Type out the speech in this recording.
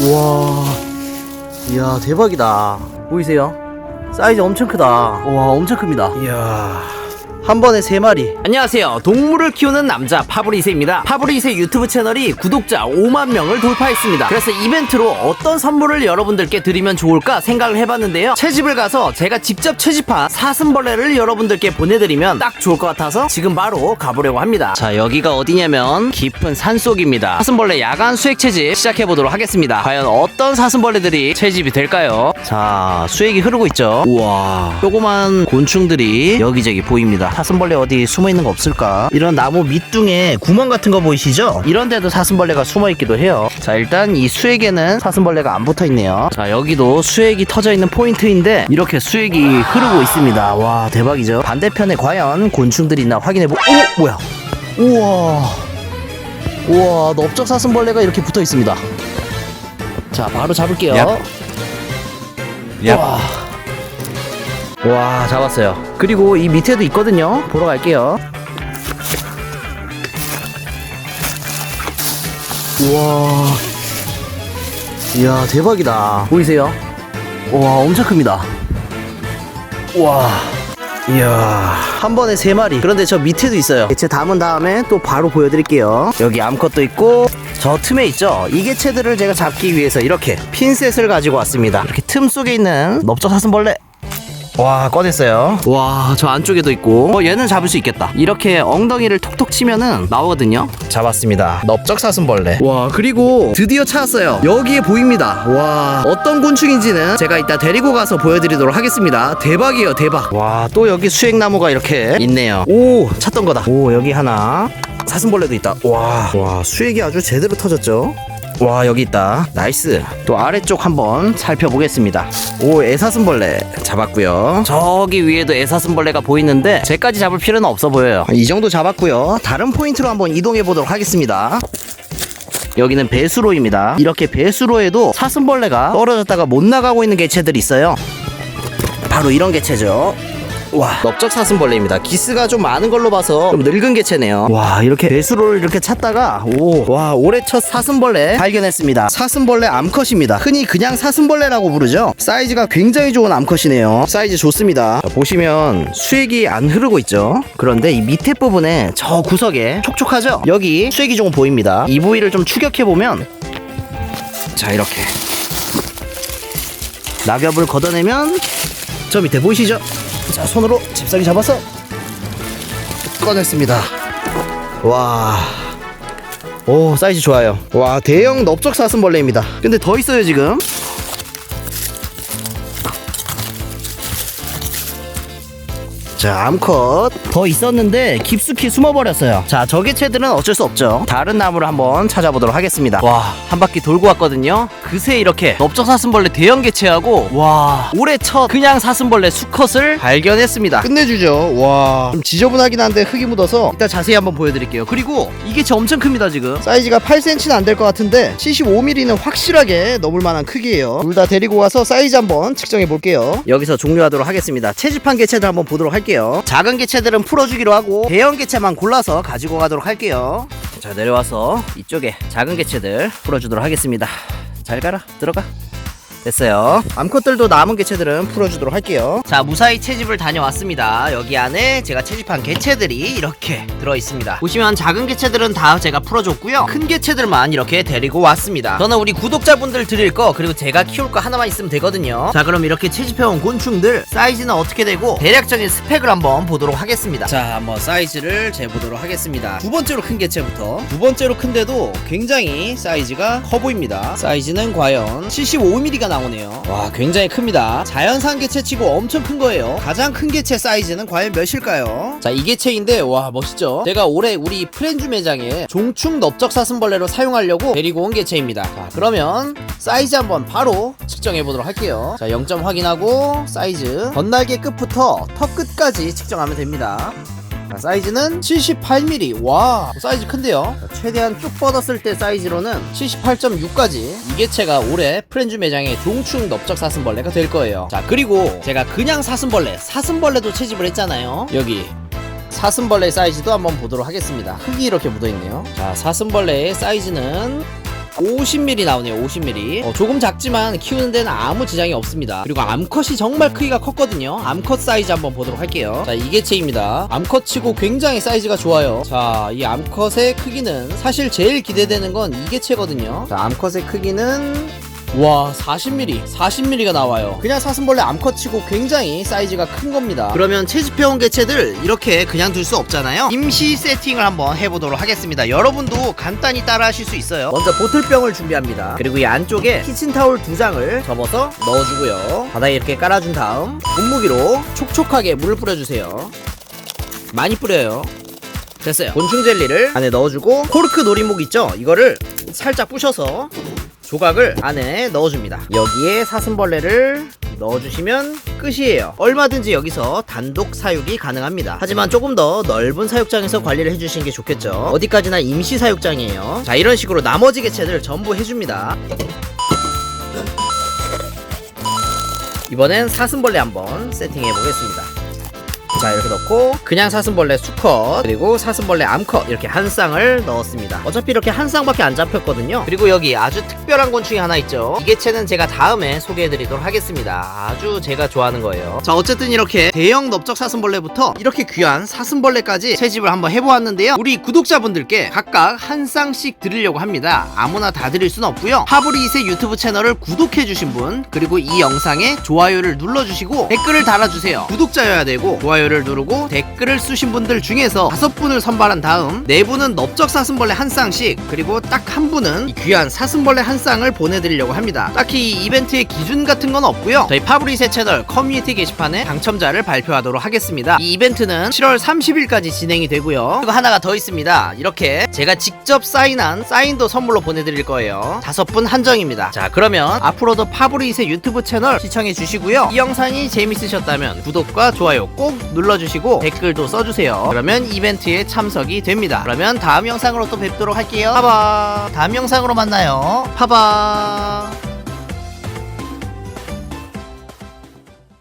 우와. 이야 대박이다. 보이세요? 사이즈 엄청 크다. 와 엄청 큽니다. 이야 한 번에 세 마리 안녕하세요. 동물을 키우는 남자 파브리세입니다. 파브리세 유튜브 채널이 구독자 5만 명을 돌파했습니다. 그래서 이벤트로 어떤 선물을 여러분들께 드리면 좋을까 생각을 해봤는데요. 채집을 가서 제가 직접 채집한 사슴벌레를 여러분들께 보내드리면 딱 좋을 것 같아서 지금 바로 가보려고 합니다. 자, 여기가 어디냐면 깊은 산속입니다. 사슴벌레 야간 수액 채집 시작해보도록 하겠습니다. 과연 어떤 사슴벌레들이 채집이 될까요? 자, 수액이 흐르고 있죠. 우와, 조그만 곤충들이 여기저기 보입니다. 사슴벌레 어디 숨어 있는 거 없을까? 이런 나무 밑둥에 구멍 같은 거 보이시죠? 이런 데도 사슴벌레가 숨어 있기도 해요. 자, 일단 이 수액에는 사슴벌레가 안 붙어 있네요. 자, 여기도 수액이 터져 있는 포인트인데 이렇게 수액이 흐르고 있습니다. 와, 대박이죠? 반대편에 과연 곤충들이 있나 확인해 보. 오, 뭐야? 우와. 우와, 넓적 사슴벌레가 이렇게 붙어 있습니다. 자, 바로 잡을게요. 얍. 얍. 와. 와, 잡았어요. 그리고 이 밑에도 있거든요. 보러 갈게요. 우와. 이야 대박이다. 보이세요? 와 엄청 큽니다. 와. 이야. 한 번에 세 마리. 그런데 저 밑에도 있어요. 개체 담은 다음에 또 바로 보여드릴게요. 여기 암컷도 있고 저 틈에 있죠? 이 개체들을 제가 잡기 위해서 이렇게 핀셋을 가지고 왔습니다. 이렇게 틈 속에 있는 넓적 사슴벌레 와 꺼냈어요. 와, 저 안쪽에도 있고. 어, 얘는 잡을 수 있겠다. 이렇게 엉덩이를 톡톡 치면은 나오거든요. 잡았습니다. 넓적 사슴벌레. 와 그리고 드디어 찾았어요. 여기에 보입니다. 와 어떤 곤충인지는 제가 이따 데리고 가서 보여드리도록 하겠습니다. 대박이에요 대박. 와 또 여기 수액나무가 이렇게 있네요. 오 찾던 거다. 오 여기 하나. 사슴벌레도 있다. 와, 와 수액이 아주 제대로 터졌죠 와 여기 있다 나이스 또 아래쪽 한번 살펴보겠습니다 오 애사슴벌레 잡았고요 저기 위에도 애사슴벌레가 보이는데 쟤까지 잡을 필요는 없어 보여요. 이 정도 잡았고요. 다른 포인트로 한번 이동해 보도록 하겠습니다. 여기는 배수로입니다. 이렇게 배수로에도 사슴벌레가 떨어졌다가 못 나가고 있는 개체들이 있어요. 바로 이런 개체죠. 와, 넓적 사슴벌레입니다. 기스가 좀 많은 걸로 봐서 좀 늙은 개체네요. 와, 이렇게 배수로를 이렇게 찾다가 오, 와, 올해 첫 사슴벌레 발견했습니다. 사슴벌레 암컷입니다. 흔히 그냥 사슴벌레라고 부르죠. 사이즈가 굉장히 좋은 암컷이네요. 사이즈 좋습니다. 자, 보시면 수액이 안 흐르고 있죠. 그런데 이 밑에 부분에 저 구석에 촉촉하죠? 여기 수액이 조금 보입니다. 이 부위를 좀 추격해 보면 자, 이렇게 낙엽을 걷어내면 저 밑에 보이시죠? 자 손으로 잽싸게 잡아서 꺼냈습니다. 와. 오 사이즈 좋아요. 와 대형 넓적 사슴벌레입니다. 근데 더 있어요 지금. 자 암컷. 더 있었는데 깊숙이 숨어버렸어요. 자 저 개체들은 어쩔 수 없죠. 다른 나무를 한번 찾아보도록 하겠습니다. 와, 한 바퀴 돌고 왔거든요. 그새 이렇게 넓적 사슴벌레 대형 개체하고 와, 올해 첫 그냥 사슴벌레 수컷을 발견했습니다. 끝내주죠 와 좀 지저분하긴 한데 흙이 묻어서 이따 자세히 한번 보여드릴게요. 그리고 이 개체 엄청 큽니다 지금. 사이즈가 8cm는 안 될 것 같은데 75mm는 확실하게 넘을 만한 크기예요. 둘 다 데리고 가서 사이즈 한번 측정해 볼게요. 여기서 종료하도록 하겠습니다. 채집한 개체들 한번 보도록 할게요. 작은 개체들은 풀어주기로 하고 대형 개체만 골라서 가지고 가도록 할게요. 자 내려와서 이쪽에 작은 개체들 풀어주도록 하겠습니다. 잘 가라 들어가. 됐어요. 암컷들도 남은 개체들은 풀어주도록 할게요. 자 무사히 채집을 다녀왔습니다. 여기 안에 제가 채집한 개체들이 이렇게 들어있습니다. 보시면 작은 개체들은 다 제가 풀어줬고요. 큰 개체들만 이렇게 데리고 왔습니다. 저는 우리 구독자분들 드릴 거 그리고 제가 키울 거 하나만 있으면 되거든요. 자 그럼 이렇게 채집해온 곤충들 사이즈는 어떻게 되고 대략적인 스펙을 한번 보도록 하겠습니다. 자 한번 사이즈를 재보도록 하겠습니다. 두 번째로 큰 개체부터. 두 번째로 큰데도 굉장히 사이즈가 커 보입니다. 사이즈는 과연 75mm가 나오네요. 와 굉장히 큽니다. 자연산 개체치고 엄청 큰 거예요. 가장 큰 개체 사이즈는 과연 몇일까요? 자 이 개체인데 와 멋있죠? 제가 올해 우리 프렌즈 매장에 종충 넓적 사슴벌레로 사용하려고 데리고 온 개체입니다. 자 그러면 사이즈 한번 바로 측정해 보도록 할게요. 자 0점 확인하고 사이즈. 건날개 끝부터 턱 끝까지 측정하면 됩니다 자, 사이즈는 78mm. 와, 사이즈 큰데요? 자, 최대한 쭉 뻗었을 때 사이즈로는 78.6까지. 이 개체가 올해 프렌즈 매장의 종충 넓적 사슴벌레가 될 거예요. 자, 그리고 제가 그냥 사슴벌레, 사슴벌레도 채집을 했잖아요. 여기. 사슴벌레 사이즈도 한번 보도록 하겠습니다. 흙이 이렇게 묻어있네요. 자, 사슴벌레의 사이즈는 50mm 나오네요 50mm 어, 조금 작지만 키우는 데는 아무 지장이 없습니다. 그리고 암컷이 정말 크기가 컸거든요. 암컷 사이즈 한번 보도록 할게요. 자 이 개체입니다. 암컷 치고 굉장히 사이즈가 좋아요. 자 이 암컷의 크기는 사실 제일 기대되는 건 이 개체거든요. 자 암컷의 크기는 와 40mm 40mm가 나와요. 그냥 사슴벌레 암컷 치고 굉장히 사이즈가 큰 겁니다. 그러면 채집해온 개체들 이렇게 그냥 둘 수 없잖아요? 임시 세팅을 한번 해보도록 하겠습니다. 여러분도 간단히 따라 하실 수 있어요. 먼저 보틀병을 준비합니다. 그리고 이 안쪽에 키친타올 두 장을 접어서 넣어주고요. 바닥에 이렇게 깔아준 다음 분무기로 촉촉하게 물을 뿌려주세요. 많이 뿌려요. 됐어요. 곤충 젤리를 안에 넣어주고 코르크 놀이목 있죠? 이거를 살짝 부셔서 조각을 안에 넣어줍니다. 여기에 사슴벌레를 넣어주시면 끝이에요. 얼마든지 여기서 단독 사육이 가능합니다. 하지만 조금 더 넓은 사육장에서 관리를 해주시는 게 좋겠죠. 어디까지나 임시 사육장이에요. 자, 이런 식으로 나머지 개체들 전부 해줍니다. 이번엔 사슴벌레 한번 세팅해 보겠습니다. 자 이렇게 넣고 그냥 사슴벌레 수컷 그리고 사슴벌레 암컷 이렇게 한 쌍을 넣었습니다. 어차피 이렇게 한 쌍밖에 안 잡혔거든요. 그리고 여기 아주 특별한 곤충이 하나 있죠. 이 개체는 제가 다음에 소개해드리도록 하겠습니다. 아주 제가 좋아하는 거예요. 자 어쨌든 이렇게 대형 넓적 사슴벌레부터 이렇게 귀한 사슴벌레까지 채집을 한번 해보았는데요. 우리 구독자분들께 각각 한 쌍씩 드리려고 합니다. 아무나 다 드릴 순 없고요. 파브리이세 유튜브 채널을 구독해주신 분 그리고 이 영상에 좋아요를 눌러주시고 댓글을 달아주세요. 구독자여야 되고 좋아요 를 누르고 댓글을 쓰신 분들 중에서 다섯 분을 선발한 다음 네 분은 넓적 사슴벌레 한 쌍씩 그리고 딱 한 분은 이 귀한 사슴벌레 한 쌍을 보내드리려고 합니다. 딱히 이 이벤트의 기준 같은 건 없고요. 저희 파브리이세 채널 커뮤니티 게시판에 당첨자를 발표하도록 하겠습니다. 이 이벤트는 7월 30일까지 진행이 되고요. 그리고 하나가 더 있습니다. 이렇게 제가 직접 사인한 사인도 선물로 보내드릴 거예요. 다섯 분 한정입니다. 자 그러면 앞으로도 파브리이세 유튜브 채널 시청해 주시고요. 이 영상이 재밌으셨다면 구독과 좋아요 꼭 눌러주시고 댓글도 써주세요. 그러면 이벤트에 참석이 됩니다. 그러면 다음 영상으로 또 뵙도록 할게요. 파바. 다음 영상으로 만나요. 파바